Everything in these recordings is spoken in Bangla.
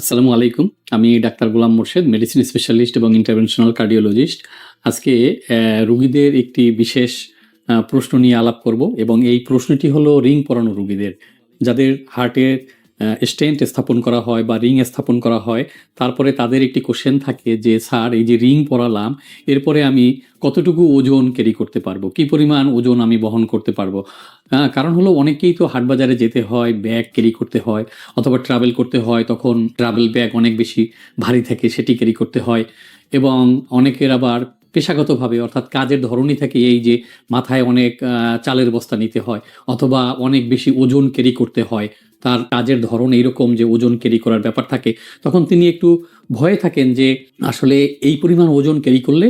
আসসালামু আলাইকুম। আমি doctor Golam Morshed medicine specialist এবং ইন্টারভেনশনাল কার্ডিওলজিস্ট আজকে রুগীদের একটি বিশেষ প্রশ্ন নিয়ে আলাপ করব এবং এই প্রশ্নটি হলো রিং পরানো রুগীদের। যাদের হার্টের স্টেন্ট স্থাপন করা হয় বা রিং স্থাপন করা হয়। তারপরে তাদের একটি কোশ্চেন থাকে যে, স্যার, এই যে রিং পরালাম, এরপরে আমি কতটুকু ওজন ক্যারি করতে পারব? কি পরিমাণ ওজন আমি বহন করতে পারব? কারণ হলো অনেকেই তো হাট বাজারে যেতে হয় ব্যাগ ক্যারি করতে হয় অথবা ট্রাভেল করতে হয়, তখন ট্রাভেল ব্যাগ অনেক বেশি ভারী থাকে, সেটি ক্যারি করতে হয়। এবং অনেকের আবার পেশাগতভাবে, অর্থাৎ কাজের ধরনই থাকে এই যে মাথায় অনেক চালের বস্তা নিতে হয়, অথবা অনেক বেশি ওজন ক্যারি করতে হয়, তার কাজের ধরন এইরকম যে ওজন ক্যারি করার ব্যাপার থাকে, তখন তিনি একটু ভয়ে থাকেন যে আসলে এই পরিমাণ ওজন ক্যারি করলে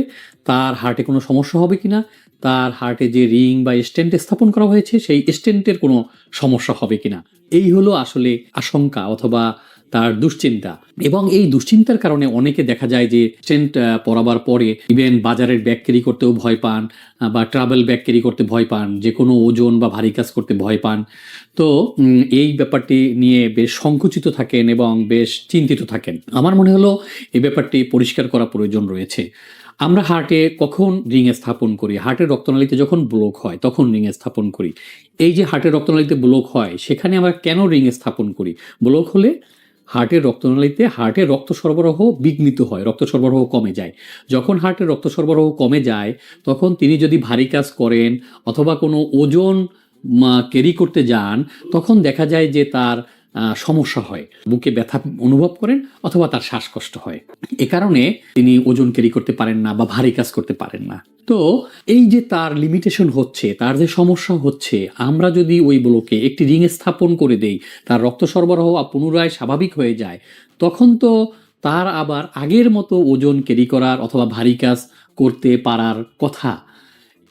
তার হার্টে কোনো সমস্যা হবে কিনা, তার হার্টে যে রিং বা স্টেন্ট স্থাপন করা হয়েছে, সেই স্টেন্টের কোনো সমস্যা হবে কিনা। এই হলো আসলে আশঙ্কা অথবা তার দুশ্চিন্তা। এবং এই দুশ্চিন্তার কারণে অনেকে দেখা যায় যে স্টেন্ট পরাবার পরে ইভেন বাজারের ব্যাগ ক্যারি করতেও ভয় পান বা ট্রাভেল ব্যাগ ক্যারি করতে ভয় পান, যে কোনো ওজন বা ভারী কাজ করতে ভয় পান। তো এই ব্যাপারটি নিয়ে বেশ সংকুচিত থাকেন এবং বেশ চিন্তিত থাকেন। আমার মনে হলো এই ব্যাপারটি পরিষ্কার করা প্রয়োজন রয়েছে। আমরা হার্টে কখন রিং স্থাপন করি? হার্টের রক্তনালীতে যখন ব্লক হয়, তখন রিং স্থাপন করি। এই যে হার্টের রক্তনালীতে ব্লক হয়, সেখানে আমরা কেন রিং স্থাপন করি? ব্লক হলে হার্টের রক্তনালীতে হার্টের রক্ত সরবরাহ বিঘ্নিত হয়, রক্ত সরবরাহ কমে যায়। যখন হার্টের রক্ত সরবরাহ কমে যায়, তখন তিনি যদি ভারী কাজ করেন অথবা কোনো ওজন ক্যারি করতে যান, তখন দেখা যায় যে তার সমস্যা হয়। বুকে ব্যথা অনুভব করেন অথবা তার শ্বাসকষ্ট হয়। এ কারণে তিনি ওজন ক্যারি করতে পারেন না বা ভারী কাজ করতে পারেন না। তো এই যে তার লিমিটেশন হচ্ছে, তার যে সমস্যা হচ্ছে, আমরা যদি ওই ব্লকে একটি রিং স্থাপন করে দেই, তার রক্ত সরবরাহ পুনরায় স্বাভাবিক হয়ে যায়, তখন তো তার আবার আগের মতো ওজন ক্যারি করার অথবা ভারী কাজ করতে পারার কথা।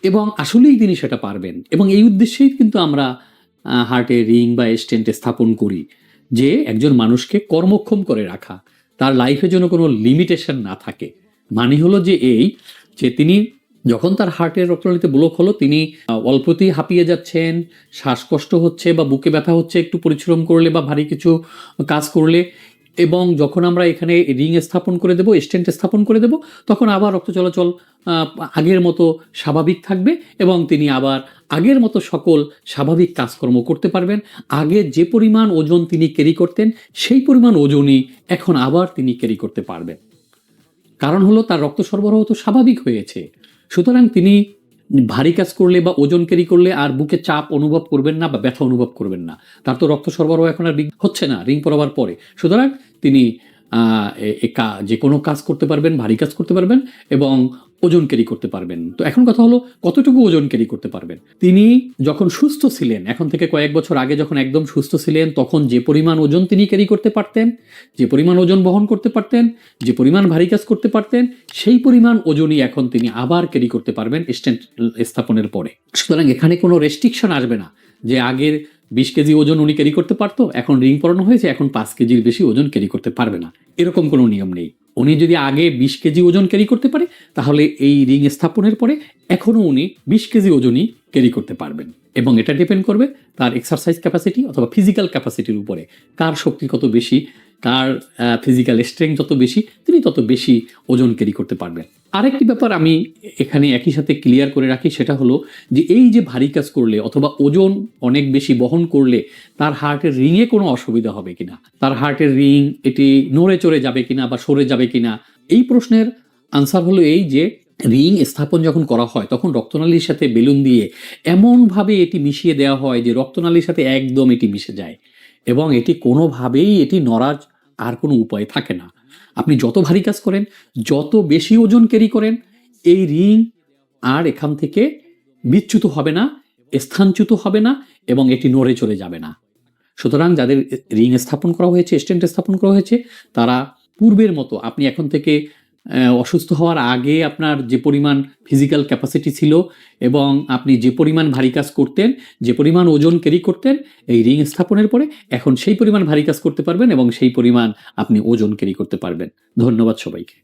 এবং আসলেই তিনি সেটা পারবেন। এবং এই উদ্দেশ্যেই কিন্তু আমরা হার্টে রিং বা স্টেন্টে স্থাপন করি, যে একজন মানুষকে কর্মক্ষম করে রাখা। তার লাইফে যেন কোনো লিমিটেশন না থাকে। মানে হলো যে এই, যে তিনি যখন তার হার্টের রক্তনালীতে ব্লক হলো, তিনি অল্পতেই হাঁপিয়ে যাচ্ছেন, শ্বাসকষ্ট হচ্ছে বা বুকে ব্যথা হচ্ছে, একটু পরিশ্রম করলে বা ভারী কিছু কাজ করলে এবং যখন আমরা এখানে রিং স্থাপন করে দেব স্টেন্ট স্থাপন করে দেব, তখন আবার রক্ত চলাচল আগের মতো স্বাভাবিক থাকবে এবং তিনি আবার আগের মতো সকল স্বাভাবিক কাজকর্ম করতে পারবেন। আগে যে পরিমাণ ওজন তিনি ক্যারি করতেন, সেই পরিমাণ ওজনই এখন আবার তিনি ক্যারি করতে পারবেন। কারণ হলো তার রক্ত সরবরাহ তো স্বাভাবিক হয়েছে। সুতরাং তিনি ভারী কাজ করলে বা ওজন ক্যারি করলে আর বুকে চাপ অনুভব করবেন না বা ব্যথা অনুভব করবেন না। তার তো রক্ত সরবরাহ এখন আর হচ্ছে না, রিং পরাবার পরে। সুতরাং তিনি যে কোনো কাজ করতে পারবেন, ভারী কাজ করতে পারবেন এবং ওজন ক্যারি করতে পারবেন। তো এখন কথা হলো, কতটুকু ওজন ক্যারি করতে পারবেন? তিনি যখন সুস্থ ছিলেন, এখন থেকে কয়েক বছর আগে যখন একদম সুস্থ ছিলেন, তখন যে পরিমাণ ওজন তিনি ক্যারি করতে পারতেন, যে পরিমাণ ওজন বহন করতে পারতেন, যে পরিমাণ ভারী কাজ করতে পারতেন, সেই পরিমাণ ওজনই এখন তিনি আবার ক্যারি করতে পারবেন স্ট্যান্ড স্থাপনের পরে। সুতরাং এখানে কোনো রেস্ট্রিকশন আসবে না যে আগের বিশ কেজি ওজন উনি ক্যারি করতে পারতো? এখন রিং পরানো হয়েছে, এখন পাঁচ কেজির বেশি ওজন ক্যারি করতে পারবে না। এরকম কোনো নিয়ম নেই। উনি যদি আগে বিশ কেজি ওজন ক্যারি করতে পারে, তাহলে এই রিং স্থাপনের পরে এখনও উনি বিশ কেজি ওজনই ক্যারি করতে পারবেন এবং এটা ডিপেন্ড করবে তার এক্সারসাইজ ক্যাপাসিটি অথবা ফিজিক্যাল ক্যাপাসিটির উপরে। কার শক্তি কত বেশি, কার ফিজিক্যাল স্ট্রেংথ যত বেশি, তিনি তত বেশি ওজন ক্যারি করতে পারবেন। আরেকটি ব্যাপার আমি এখানে একই সাথে ক্লিয়ার করে রাখি, সেটা হলো যে এই যে ভারী কাজ করলে অথবা ওজন অনেক বেশি বহন করলে তার হার্টের রিংয়ে কোনো অসুবিধা হবে কিনা, তার হার্টের রিং এটি নড়ে চড়ে যাবে কিনা বা সরে যাবে কিনা, এই প্রশ্নের আনসার হলো এই যে রিং স্থাপন যখন করা হয়, তখন রক্তনালীর সাথে বেলুন দিয়ে এমনভাবে এটি মিশিয়ে দেওয়া হয় যে রক্তনালীর সাথে একদম এটি মিশে যায়। এবং এটি কোনোভাবেই এটি নড়ার আর কোনো উপায় থাকে না। আপনি যত ভারী কাজ করেন, যত বেশি ওজন ক্যারি করেন, এই রিং আর এখান থেকে বিচ্যুত হবে না, স্থানচ্যুত হবে না এবং এটি নড়ে চলে যাবে না। সুতরাং যাদের রিং স্থাপন করা হয়েছে, স্টেন্ট স্থাপন করা হয়েছে, তারা পূর্বের মতো, আপনি এখন থেকে অসুস্থ হওয়ার আগে আপনার যে পরিমাণ ফিজিক্যাল ক্যাপাসিটি ছিল এবং আপনি যে পরিমাণ ভারী কাজ করতেন, যে পরিমাণ ওজন ক্যারি করতেন, এই রিং স্থাপনের পরে এখন সেই পরিমাণ ভারী কাজ করতে পারবেন এবং সেই পরিমাণ আপনি ওজন ক্যারি করতে পারবেন। ধন্যবাদ সবাইকে।